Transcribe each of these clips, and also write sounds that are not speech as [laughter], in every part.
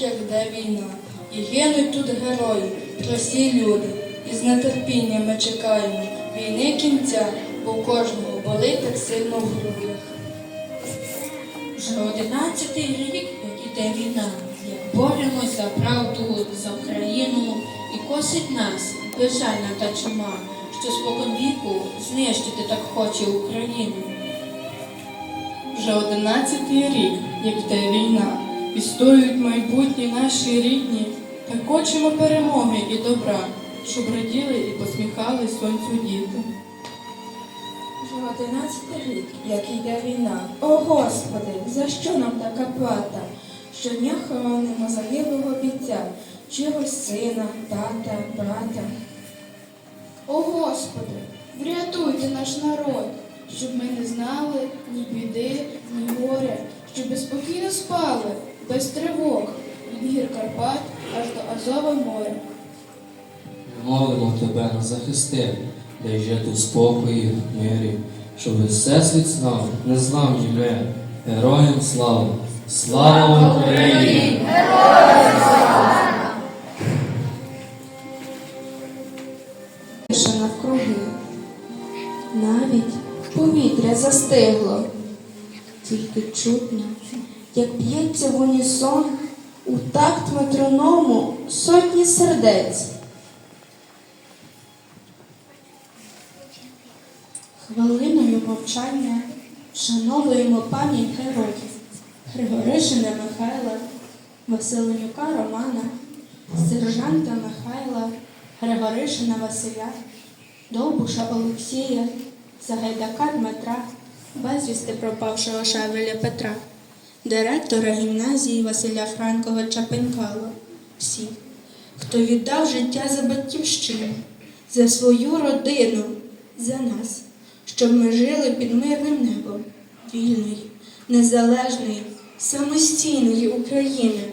будинках, де війна. І гинуть тут герої, прості люди. І з нетерпінням ми чекаємо війни кінця, бо кожного болить так сильно в грудях. Вже одинадцятий рік, як іде війна, як боремось за правду, за Україну, і косить нас безжальна та чума, що спокон віку знищити так хоче Україну. Вже одинадцятий рік, як йде війна, відстоюють майбутні наші рідні, так хочемо перемоги і добра, щоб раділи і посміхали сонцю діти. Вже одинадцятий рік, як йде війна. О Господи, за що нам така плата? Щодня хоронимо загиблого бійця, чогось сина, тата, брата. О Господи, врятуйте наш народ, щоб ми не знали ні біди, ні горя, щоб спокійно спали, без тривог, від гір Карпат аж до Азова моря. Молимо тебе на захисти, дай жити в спокої, в мирі, щоб всесвіт знав, незламні ми, героям слава! Слава Україні! Тиша навкруги. Навіть повітря застигло. Тільки чутно, як б'ється в унісон у такт метроному сотні сердець. Хвилиною мовчання вшановуємо пам'ять героїв Григоришина Михайла, Василенюка Романа, сержанта Михайла, Григоришина Василя, Довбуша Олексія, Загайдака Дмитра, безвісти пропавшого Шавеля Петра, директора гімназії Василя Франковича Пенькала, всіх, хто віддав життя за батьківщину, за свою родину, за нас, щоб ми жили під мирним небом вільної, незалежної, самостійної України.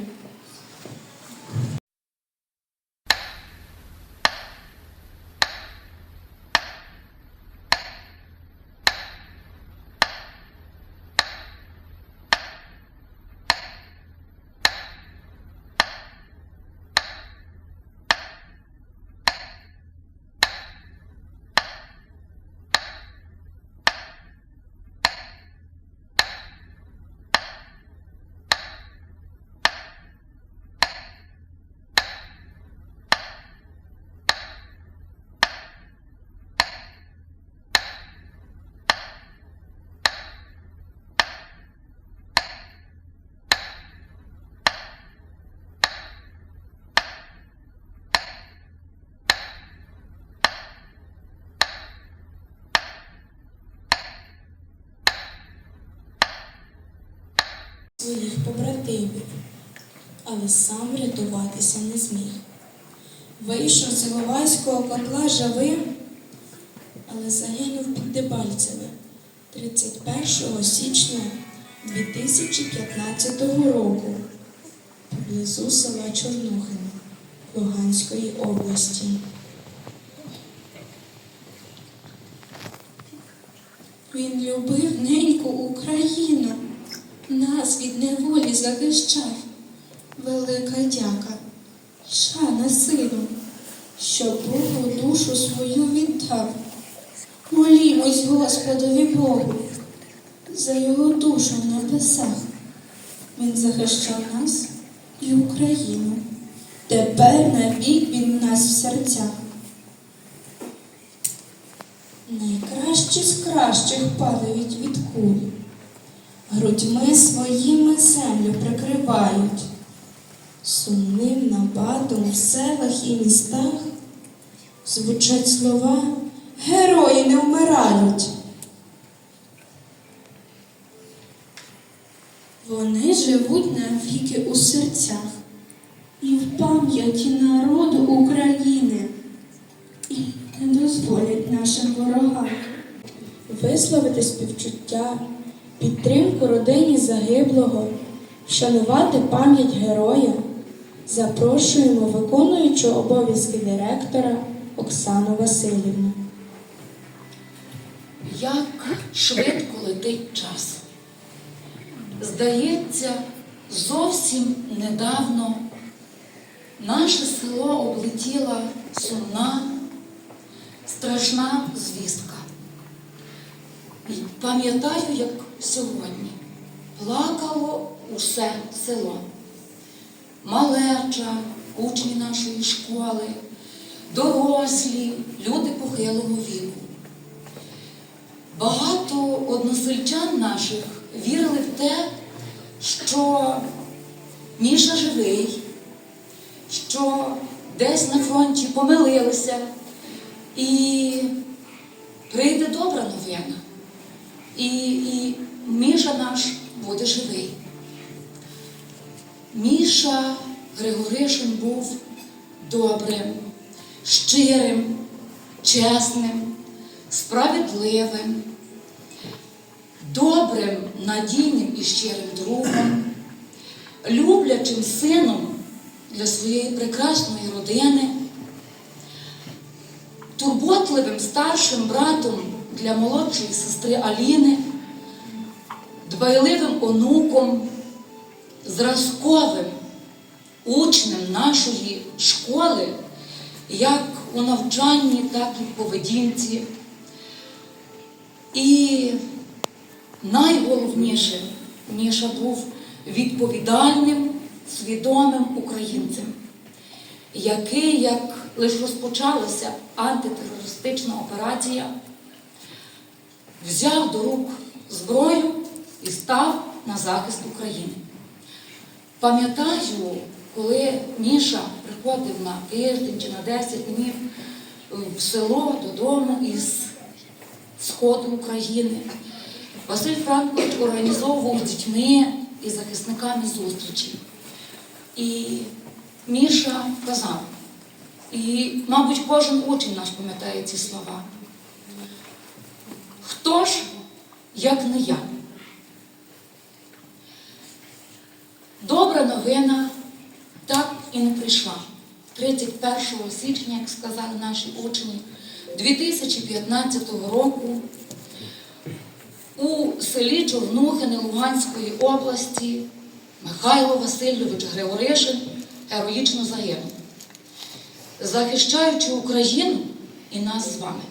Своїх побратимів, але сам рятуватися не зміг. Вийшов з Іловайського котла живим, але загинув під Дебальцеве 31 січня 2015 року поблизу села Чорнухина Луганської області. Він любив неньку Україну, нас від неволі захищав. Велика дяка, шана сину, що Богу душу свою віддав. Молімось Господові Богу за його душу в небесах. Він захищав нас і Україну. Тепер навік він нас в серцях. Найкращі з кращих падають від куль, грудьми своїми землю прикривають, сумним набатом в селах і містах звучать слова Герої не вмирають. Вони живуть навіки у серцях і в пам'яті народу України і не дозволять нашим ворогам висловити співчуття, підтримку родині загиблого, вшанувати пам'ять героя. Запрошуємо виконуючу обов'язки директора Оксану Васильівну. Як швидко летить час. Здається, Зовсім недавно наше село облетіла сумна, страшна звістка. Пам'ятаю, як сьогодні плакало усе село. Малеча, учні нашої школи, дорослі, люди похилого віку. Багато односельчан наших вірили в те, що Міша живий, що десь на фронті помилилися, і прийде добра новина. І, і Міша наш буде живий. Міша Григоришин був добрим, щирим, чесним, справедливим, добрим, надійним і щирим другом, люблячим сином для своєї прекрасної родини, турботливим старшим братом для молодшої сестри Аліни, дбайливим онуком, зразковим учнем нашої школи, як у навчанні, так і в поведінці. І найголовніше, Міша був відповідальним, свідомим українцем, який, як лише розпочалася антитерористична операція, взяв до рук зброю і став на захист України. Пам'ятаю, коли Міша приходив на тиждень чи на 10 днів в село додому із сходу України, Василь Франкович організовував дітьми і захисниками зустрічі. І Міша казав, і, мабуть, кожен учень наш пам'ятає ці слова. Хто ж, як не я? Добра новина так і не прийшла. 31 січня, як сказали наші учні, 2015 року у селі Чорнухини Луганської області Михайло Васильович Григоришин героїчно загинув, захищаючи Україну і нас з вами.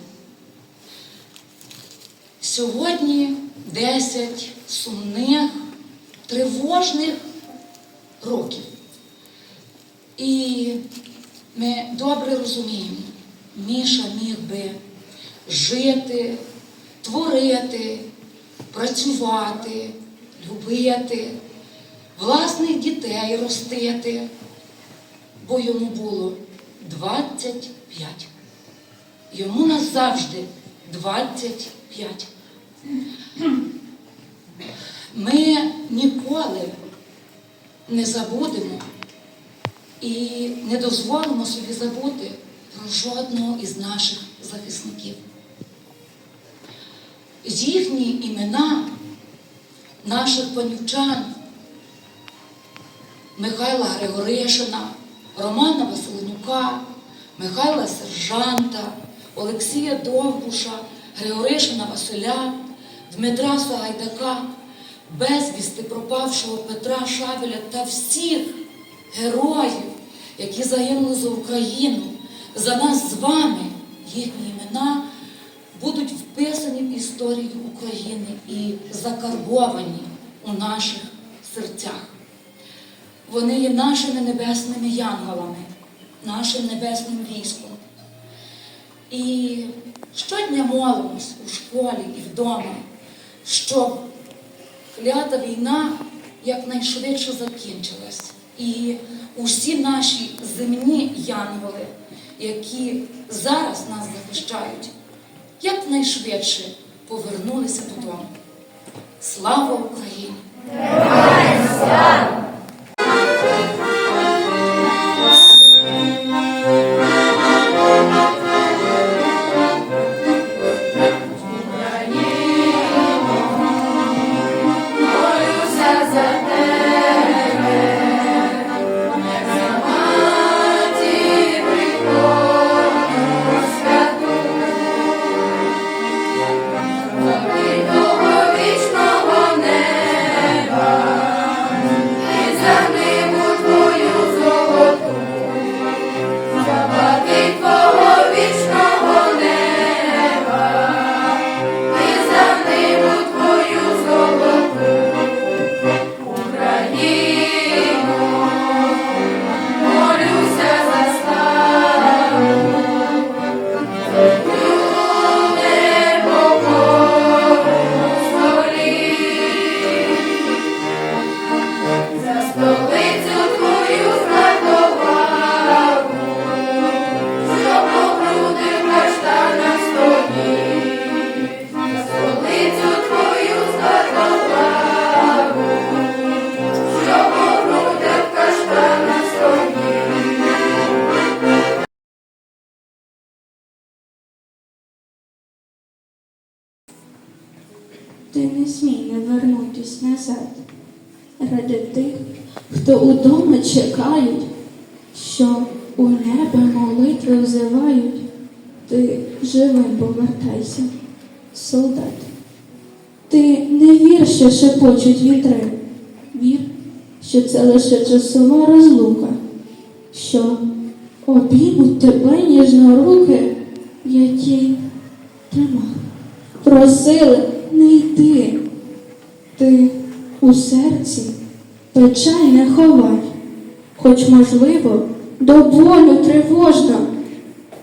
Сьогодні 10 сумних, тривожних років. І ми добре розуміємо, Міша міг би жити, творити, працювати, любити, власних дітей ростити, бо йому було 25. Йому назавжди 25. Ми ніколи не забудемо і не дозволимо собі забути про жодного із наших захисників. Їхні імена наших панівчан Михайла Григоришина, Романа Василенюка, Михайла Сержанта, Олексія Довбуша, Григоришина Василя, Дмитра Сагайдака, безвісти пропавшого Петра Шавеля та всіх героїв, які загинули за Україну, за нас з вами, їхні імена будуть вписані в історію України і закарбовані у наших серцях. Вони є нашими небесними янголами, нашим небесним військом. І щодня молимось у школі і вдома, щоб клята війна якнайшвидше закінчилась. І усі наші земні янголи, які зараз нас захищають, якнайшвидше повернулися додому. Слава Україні! Неба не вернутись назад. Ради тих, хто удома чекають, що у небо молитви взивають, ти живим повертайся, солдат. Ти не вір, що шепочуть вітри, вір, що це лише часова розлука, що обіймуть тебе ніжно руки, які тримали, просили не йти. Ти у серці печаль не ховай, хоч, можливо, до болю тривожно,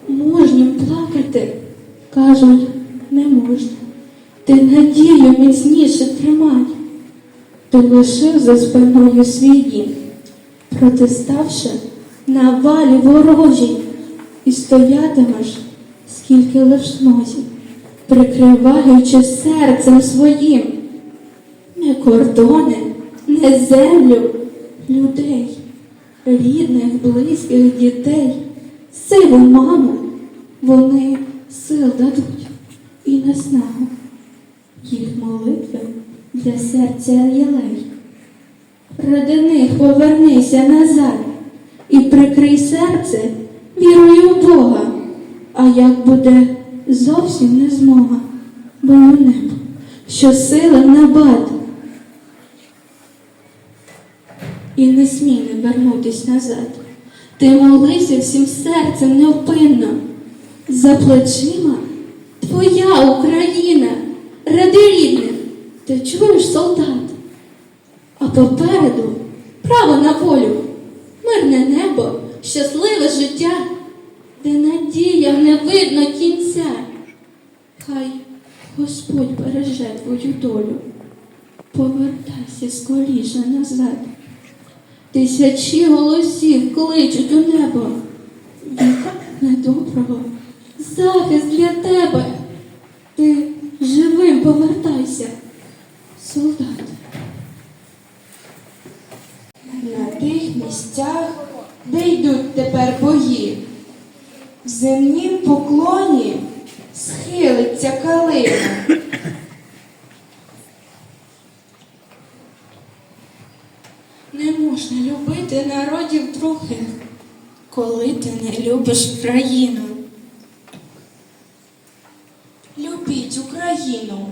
мужнім плакати, кажуть, не можна. Ти надію міцніше тримай, ти лишив за спиною свій дім, протиставши на валі ворожій, і стоятимеш, скільки лиш нозі, прикриваючи серцем своїм не кордони, не землю, людей, рідних, близьких дітей, силу маму, вони сил дадуть і наснагу. Їх молитви для серця єлей. Ради них повернися назад і прикрий серце вірою в Бога. А як буде зовсім не змога, бо у небо, що сила набат. І не смій не вернутись назад. Ти молися всім серцем невпинно. За плечима твоя Україна, ради рідних, ти чуєш солдат, а попереду право на волю, мирне небо, щасливе життя, де надіям не видно кінця. Хай Господь береже твою долю, повертайся скоріше назад. Тисячі голосів кличуть у небо. Від недоброго захист для тебе. Ти живим повертайся, солдат. На тих місцях, де йдуть тепер бої, в земнім поклоні схилиться калина. Не можна любити народів других, коли ти не любиш країну. Любіть Україну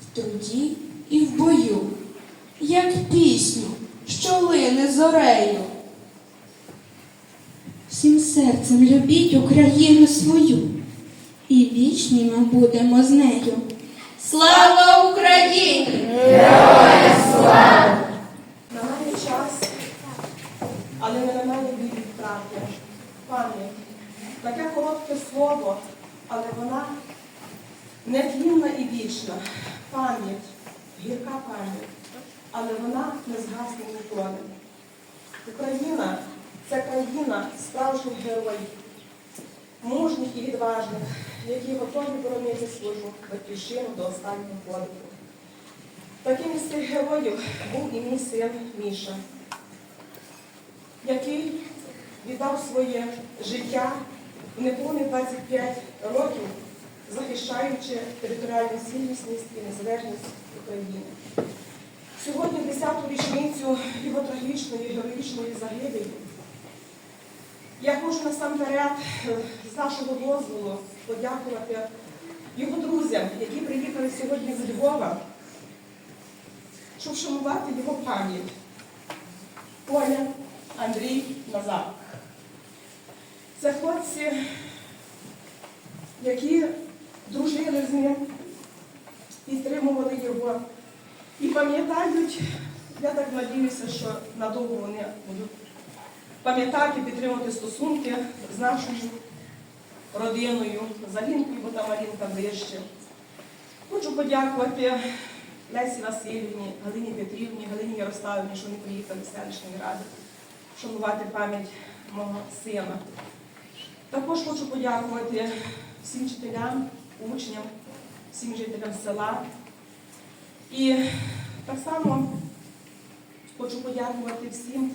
в труді і в бою, як пісню, що лине зорею. Всім серцем любіть Україну свою, і вічні ми будемо з нею. Слава Україні! На мене час, на правди. Пам'ять. Таке коротке слово, але вона нетлінна і вічна. Пам'ять, гірка пам'ять, але вона не згасне ніколи. Україна це країна справжніх героїв, мужніх і відважних, які готові боронити свою батьківщину до останнього подиху. Таким із цих героїв був і мій син Міша, який віддав своє життя в неповних 25 років, захищаючи територіальну цілісність і незалежність України. Сьогодні, 10-ту річницю його трагічної героїчної загибелі, я хочу насамперед з нашого дозволу подякувати його друзям, які приїхали сьогодні з Львова щоб вшанувати його пам'ять. Оля, Андрій, Назар. Це хлопці, які дружили з ним, підтримували його і пам'ятають, я так надіюся, що надовго вони будуть пам'ятати, підтримувати стосунки з нашою родиною, з Алінкою, бо там Алінка ближче. Хочу подякувати Лесі Васильівні, Галині Петрівні, Галині Ярославівні, що вони приїхали з селищної ради, шанувати пам'ять мого сина. Також хочу подякувати всім вчителям, учням, всім жителям села. І так само хочу подякувати всім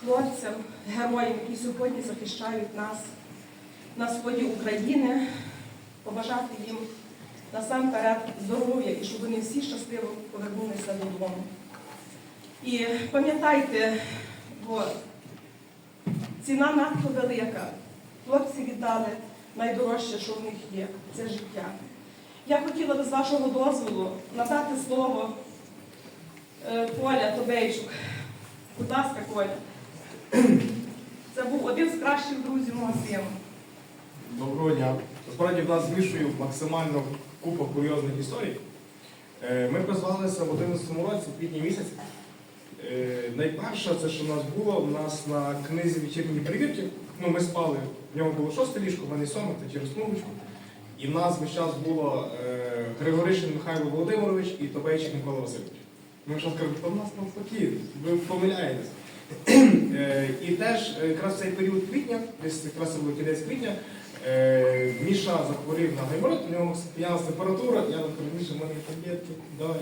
хлопцям, героям, які сьогодні захищають нас на сході України, побажати їм насамперед здоров'я і щоб вони всі щасливо повернулися додому. І пам'ятайте, бо ціна надто велика. Хлопці віддали найдорожче, що в них є це життя. Я хотіла би з вашого дозволу надати слово е, Коля Тобейчук. Будь ласка, Коля. Це був один з кращих друзів мого сина. Доброго дня. Насправді в нас змішую максимально купа курйозних історій. Е, Ми призвалися в 11 році, в квітні місяці. Е, Найперше, це що в нас було, у нас на книзі вечірні перевірки. Ну, ми спали, в нього було шосте ліжко, в мене сьоме, та через смугочку. І в нас весь час було е, Григоришин Михайло Володимирович і Тобейчик Микола Васильович. Ми вже кажемо, то в нас навпаки, ви помиляєтесь. [clears throat] Е, І теж е, якраз цей період квітня, десь якраз це було кінець квітня, е, Міша захворів на гайморит, у нього піднялася температура, я там кажу, Міша, в мене таблетки, давай.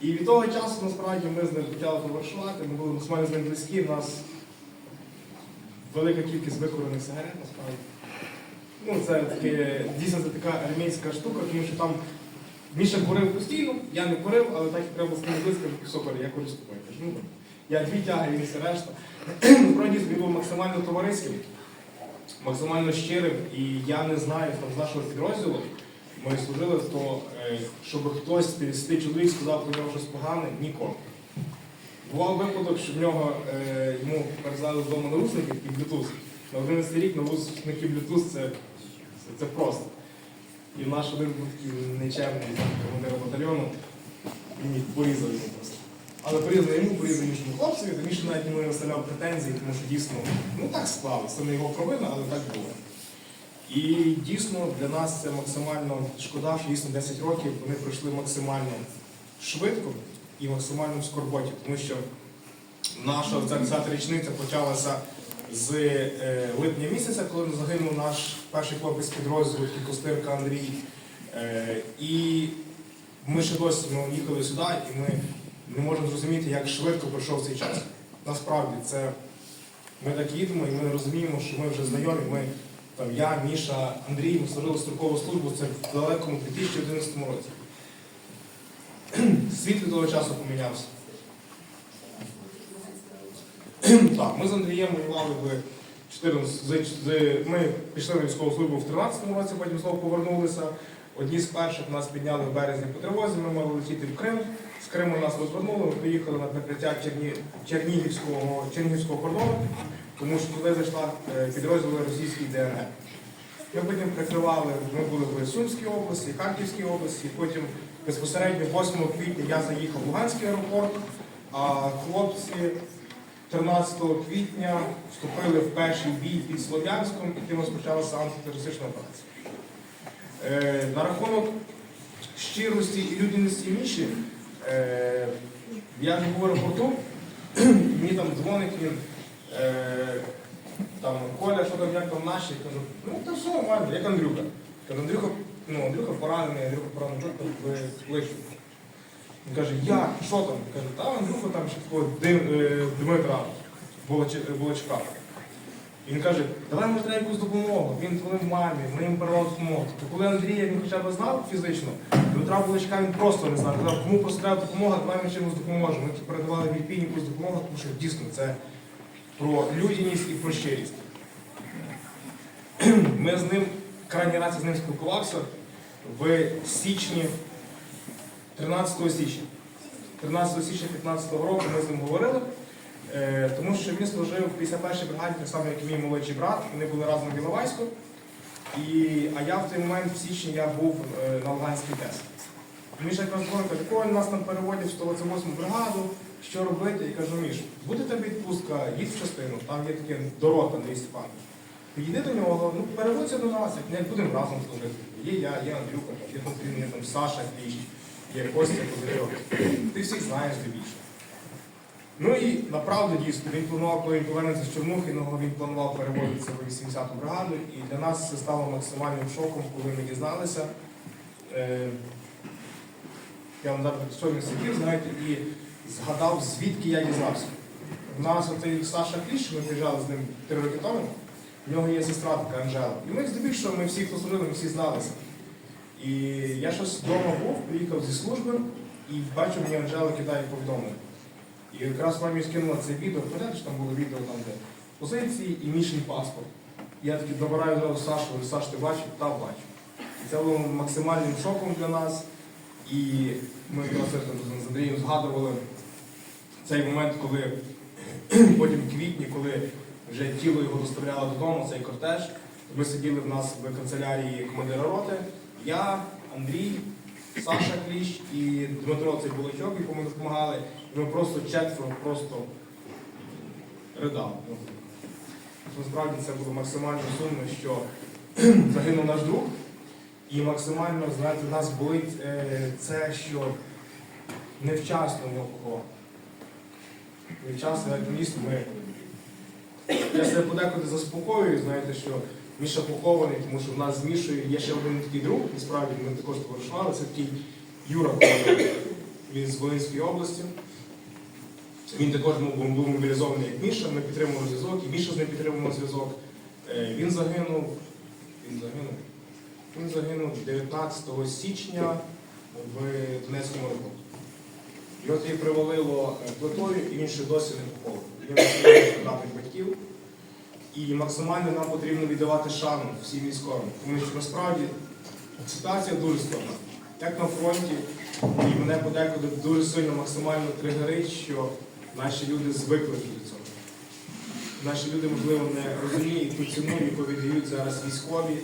І від того часу насправді ми з ним почали товаришувати, ми були максимально з ним близькі, в нас велика кількість викорених сигарет насправді. Ну, це таке, дійсно це така армійська штука, тому що там Міша курив постійно, я не курив, але так як треба з ним близько, соколь, я курю з тобою. Ну, я дві тяги, він все решта. [clears throat] Насправді він був максимально товариським, максимально щирим, і я не знаю там, з нашого підрозділу, ми служили, то щоб хтось з 50 чоловік сказав про нього щось погане, ніколи. Бував випадок, що в нього е, йому перездали вдома наручники і Bluetooth. На 11 рік наручники Bluetooth це, це, це просто. І наш один був такий нечемний командир батальйону, він порізав йому просто. Але порізав йому, порізав іншому хлопцеві, то Міша навіть йому не виставляв претензії, тому що дійсно, ну так склалося, це не його провина, але так було. І дійсно для нас це максимально шкода, що дійсно 10 років вони пройшли максимально швидко і максимально в скорботі, тому що наша ця 10 річниця почалася з е, липня місяця, коли загинув наш перший хлопець підрозділу Костирка Андрій. Е, і ми ще досі ми їхали сюди, і ми не можемо зрозуміти, як швидко пройшов цей час. Насправді, це ми так їдемо, і ми розуміємо, що ми вже знайомі. Ми, там, я, Міша, Андрій, ми служили строкову службу, це в далекому 2011 році. [clears throat] Світ від того часу помінявся. [clears throat] Так, ми з Андрієм воювали в 14, з- з- ми пішли на військову службу в 13 році, потім знову повернулися. Одні з перших нас підняли в березні по тривозі, ми мали летіти в Крим. З Криму нас розвернули, ми поїхали на накриття Черні... Чернігівського, Чернігівського кордону, тому що туди зайшла е, підрозділи російської ДНР. Ми потім прикривали, ми були в Сумській області, Харківській області, потім безпосередньо 8 квітня я заїхав в Луганський аеропорт, а хлопці 13 квітня вступили в перший бій під Слов'янськом і тим розпочалася антитерористична операція. Е, на рахунок щирості і людяності Міші, е, я живу в аеропорту, мені там дзвонить він, там, Коля, що там, як там наші, кажу, ну то все нормально, як Андрюха. Кажу, Андрюха, ну, Андрюха поранений, Андрюха поранений, ви. Він каже, як, що там? Каже, та Андрюха там ще такого е, Дмитра Волочка. Він каже, давай може треба якусь допомогу. Він дзвонив мамі, ми їм передали допомогу. Тобто, коли Андрія він хоча б знав фізично, Дмитра Волочка він просто не знав. Казав, кому просто треба допомога, давай ми чимось допоможемо. Ми передавали в якусь допомогу, тому що дійсно це про людяність і про щирість. Ми з ним, крайній раз з ним спілкувався в січні, 13 січня. 13 січня 15 року ми з ним говорили, е, тому що він служив в 51-й бригаді, так само, як і мій молодший брат. Вони були разом в Іловайську. І, а я в той момент в січні я був е, на Луганській ТЕС. Міша якраз говорить, каже, Коль, нас там переводять в 128 бригаду, що робити? Я кажу, Міш, буде тебе відпустка, їдь в частину, там є таке дорога Андрій Степанович. Підійди до нього, ну переводься до нас, як не будемо разом служити. Є я, є Андрюха, є є там Саша Кліщ, є Костя Козирьов. Ти всіх знаєш більше. Ну і направду дійсно, він планував, коли він повернеться з Чорнухиного, він планував переводитися в 80-ту бригаду. І для нас це стало максимальним шоком, коли ми дізналися. Е, я вам зараз сьогодні сидів, знаєте, і згадав, звідки я дізнався. У нас оцей Саша Кліщ, ми приїжджали з ним три роки тому, в нього є сестра така Анжела. І ми здебільшого, ми всі, хто ми всі зналися. І я щось вдома був, приїхав зі служби і бачу, мені Анжела кидає повідомлення. І якраз мамі скинула це відео, пам'ятаєш, там було відео там, де позиції і мішний паспорт. Я такий набираю зразу Сашу, говорю, Саш, ти бачив? Та бачу. І це було максимальним шоком для нас. І ми з Андрієм згадували цей момент, коли [clears throat] потім в квітні, коли вже тіло його доставляло додому, цей кортеж. Ми сиділи в нас в канцелярії командира роти. Я, Андрій, Саша Кліщ і Дмитро цей булачок, якому допомагали. І ми просто четверо просто ридали. Насправді це було максимально сумно, що [clears throat] загинув наш друг. І максимально, знаєте, нас болить е, це, що невчасно ми Невчасно, як місто, ми. Я себе подекуди заспокоюю, знаєте, що Міша похований, тому що в нас з Мішою є ще один такий друг, насправді ми також товаришували, це такий Юра Коваль. Він з Волинської області. Він також був, мобілізований як Міша, ми підтримували зв'язок, і Міша з ним підтримував зв'язок. Е, Він загинув. Він загинув. Він загинув 19 січня в Донецькому аеропорту. Його тоді привалило е, плитою, і він ще досі не похований. Він втратив батьків. І максимально нам потрібно віддавати шану всім військовим. Тому що насправді ситуація дуже складна. Як на фронті, і мене подекуди дуже сильно максимально тригерить, що наші люди звикли до цього. Наші люди, можливо, не розуміють ту ціну, яку віддають зараз військові.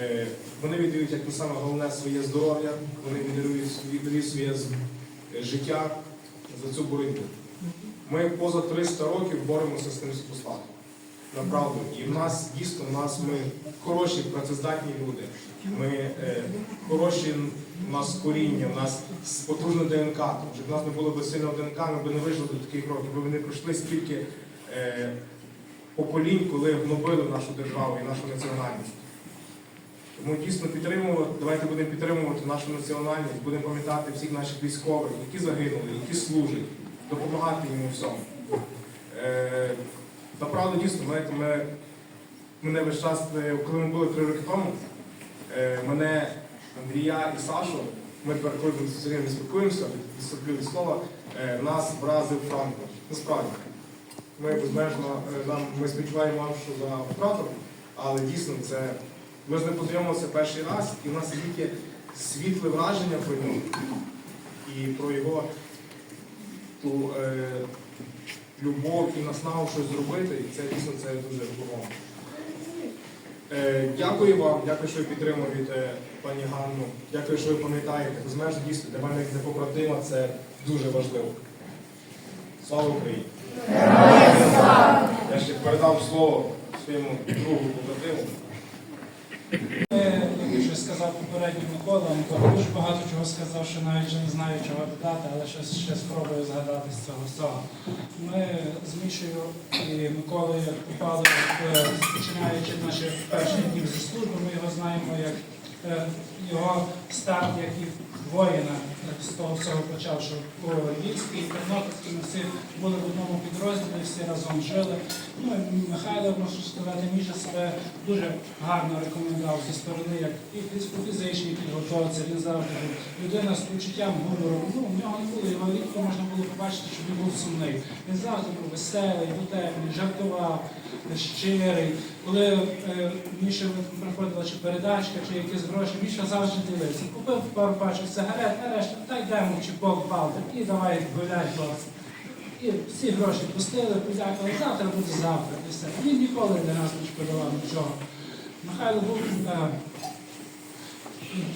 Е, Вони віддають, як не саме головне, своє здоров'я, вони віддають, своє життя за цю боротьбу. Ми поза 300 років боремося з тим спустатом. Направду. І в нас дійсно в нас ми хороші, працездатні люди. Ми е, хороші, у нас коріння, у нас потужне ДНК. Тому що в нас не було б сильного ДНК, ми б не вижили до таких років. Ми б не пройшли стільки е, поколінь, коли гнобили нашу державу і нашу національність. Тому дійсно підтримувати, давайте будемо підтримувати нашу національність, будемо пам'ятати всіх наших військових, які загинули, які служать, допомагати їм у всьому. Е, Направду дійсно, знаєте, ми, мене весь час, е, коли ми були три роки тому, е, мене, Андрія і Сашу, ми тепер коли ми спілкуємося, від слова, е, нас вразив Франко. Насправді. Ми безмежно е, нам ми співчуваємо вам, що за втрату, але дійсно це. Ми з ним познайомилися перший раз, і в нас тільки світле враження про нього і про його ту е, любов і наснагу щось зробити. І це дійсно це дуже допомога. Е, дякую вам, дякую, що ви підтримуєте пані Ганну. Дякую, що ви пам'ятаєте. Безмежно дійсно для мене як для побратима це дуже важливо. Слава Україні! Я ще передав слово своєму другу побратиму. Як вже сказав попередній Микола, Микола дуже багато чого сказав, що навіть вже не знаю, чого додати, але щось ще спробую згадати з цього всього. Ми з Мішею і Миколою попали, починаючи наші перші дні зі служби, ми його знаємо як е, його старт, як і воїна з того всього почав, що у Львівській і Тернопільській ми всі були в одному підрозділі, всі разом жили. Ну, і Михайло, можу сказати, Міша себе дуже гарно рекомендував зі сторони, як і по фізичній підготовці. Він завжди був людина з почуттям гумору. Ну, в нього не було, його рідко можна було побачити, що він був сумний. Він завжди був веселий, дотепний, жартував, щирий. Коли е, Міша приходила чи передачка, чи якісь гроші, Міша завжди дивився. Купив пару пачок сигарет, нарешті, та йдемо в чіпок балтик і давай гуляй, хлопці. І всі гроші пустили, подякували, завтра буде завтра. І все. Він ніколи для нас не шкодував нічого. Михайло був е,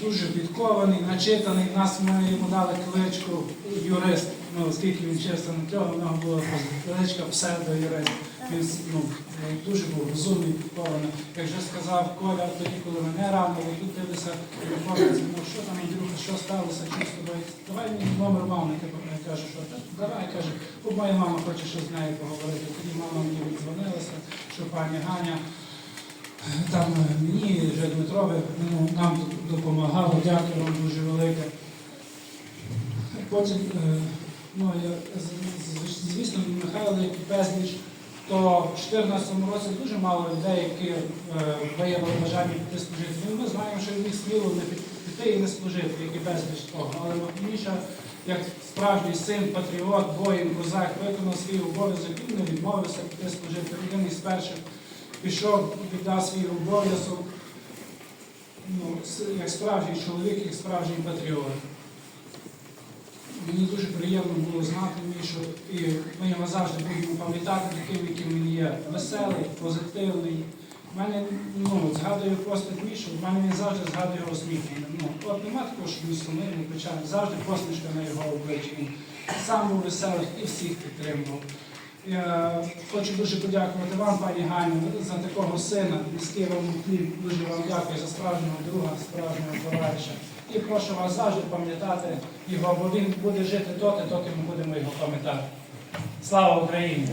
дуже підкований, начитаний. Нас ми йому дали кличку юрист. Ну, оскільки він чесно на цього, в нього була кличка псевдо-юрист. Він ну, дуже був розумний, підкований. Як вже сказав Коля, тоді, коли мене ранили, тут дивився, ну що там, Андрюха, що сталося, що з тобою? Давай мені номер мами, типу, я кажу, що давай, каже, бо моя мама хоче щось з нею поговорити. Тоді мама мені віддзвонилася, що пані Ганя. Там е, мені вже Дмитрові ну, нам допомагало, дякую вам дуже велике. Потім, е, ну, я, звісно, Михайло, безліч, то в 2014 році дуже мало людей, які е, виявили бажання піти служити. Ну, ми знаємо, що він сміло не служити і не служити, як і безліч того. Але Міша, як справжній син, патріот, воїн, козак, виконав свій обов'язок, він не відмовився піти служити. Один із перших пішов, віддав свій обов'язок. Ну, як справжній чоловік, як справжній патріот. Мені дуже приємно було знати Мішу, і ми його завжди будемо пам'ятати таким, яким він є. Веселий, позитивний. У мене, ну, згадую постать Мішу, в мене він завжди згадує його. Ну, от нема такого, що він сумний, печальний, завжди посмішка на його обличчі. Він сам був веселий і всіх підтримував. Я хочу дуже подякувати вам, пані Ганю, за такого сина. Міський вам хліб. Дуже вам дякую за справжнього друга, справжнього товариша. І прошу вас завжди пам'ятати його, бо він буде жити доти, доки ми будемо його пам'ятати. Слава Україні!